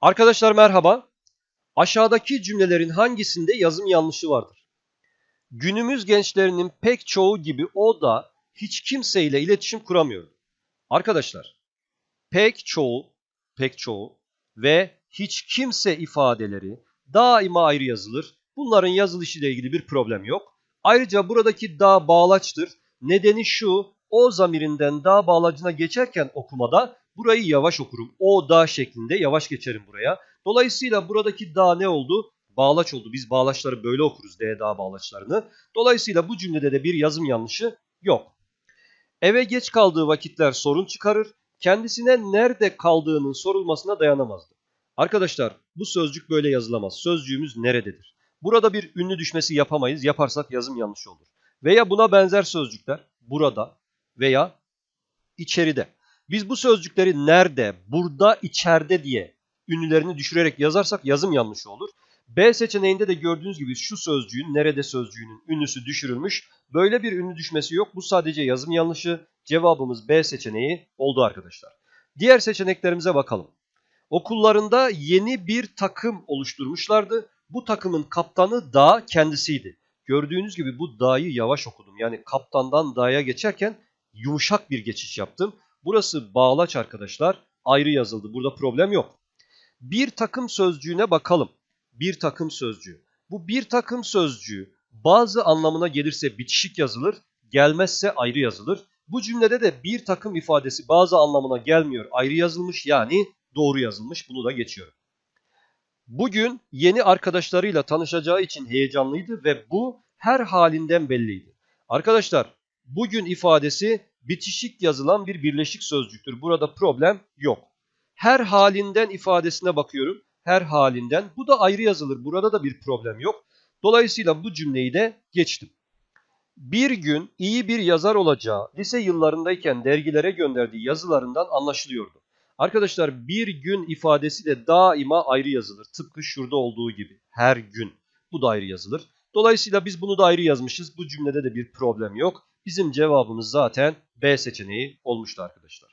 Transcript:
Arkadaşlar merhaba. Aşağıdaki cümlelerin hangisinde yazım yanlışı vardır? Günümüz gençlerinin pek çoğu gibi o da hiç kimseyle iletişim kuramıyor. Arkadaşlar, pek çoğu, pek çoğu ve hiç kimse ifadeleri daima ayrı yazılır. Bunların yazılışıyla ilgili bir problem yok. Ayrıca buradaki da bağlaçtır. Nedeni şu, o zamirinden da bağlacına geçerken okumada burayı yavaş okurum. O da şeklinde yavaş geçerim buraya. Dolayısıyla buradaki da ne oldu? Bağlaç oldu. Biz bağlaçları böyle okuruz D da bağlaçlarını. Dolayısıyla bu cümlede de bir yazım yanlışı yok. Eve geç kaldığı vakitler sorun çıkarır. Kendisine nerede kaldığının sorulmasına dayanamazdı. Arkadaşlar bu sözcük böyle yazılamaz. Sözcüğümüz nerededir? Burada bir ünlü düşmesi yapamayız. Yaparsak yazım yanlışı olur. Veya buna benzer sözcükler burada veya içeride. Biz bu sözcükleri nerede, burada, içeride diye ünlülerini düşürerek yazarsak yazım yanlışı olur. B seçeneğinde de gördüğünüz gibi şu sözcüğün nerede sözcüğünün ünlüsü düşürülmüş. Böyle bir ünlü düşmesi yok. Bu sadece yazım yanlışı. Cevabımız B seçeneği oldu arkadaşlar. Diğer seçeneklerimize bakalım. Okullarında yeni bir takım oluşturmuşlardı. Bu takımın kaptanı da kendisiydi. Gördüğünüz gibi bu da'yı yavaş okudum. Yani kaptandan da'ya geçerken yumuşak bir geçiş yaptım. Burası bağlaç arkadaşlar. Ayrı yazıldı. Burada problem yok. Bir takım sözcüğüne bakalım. Bir takım sözcüğü. Bu bir takım sözcüğü bazı anlamına gelirse bitişik yazılır, gelmezse ayrı yazılır. Bu cümlede de bir takım ifadesi bazı anlamına gelmiyor, ayrı yazılmış yani doğru yazılmış. Bunu da geçiyorum. Bugün yeni arkadaşlarıyla tanışacağı için heyecanlıydı ve bu her halinden belliydi. Arkadaşlar bugün ifadesi bitişik yazılan bir birleşik sözcüktür. Burada problem yok. Her halinden ifadesine bakıyorum. Her halinden. Bu da ayrı yazılır. Burada da bir problem yok. Dolayısıyla bu cümleyi de geçtim. Bir gün iyi bir yazar olacağı lise yıllarındayken dergilere gönderdiği yazılarından anlaşılıyordu. Arkadaşlar bir gün ifadesi de daima ayrı yazılır. Tıpkı şurada olduğu gibi. Her gün. Bu da ayrı yazılır. Dolayısıyla biz bunu da ayrı yazmışız. Bu cümlede de bir problem yok. Bizim cevabımız zaten B seçeneği olmuştu arkadaşlar.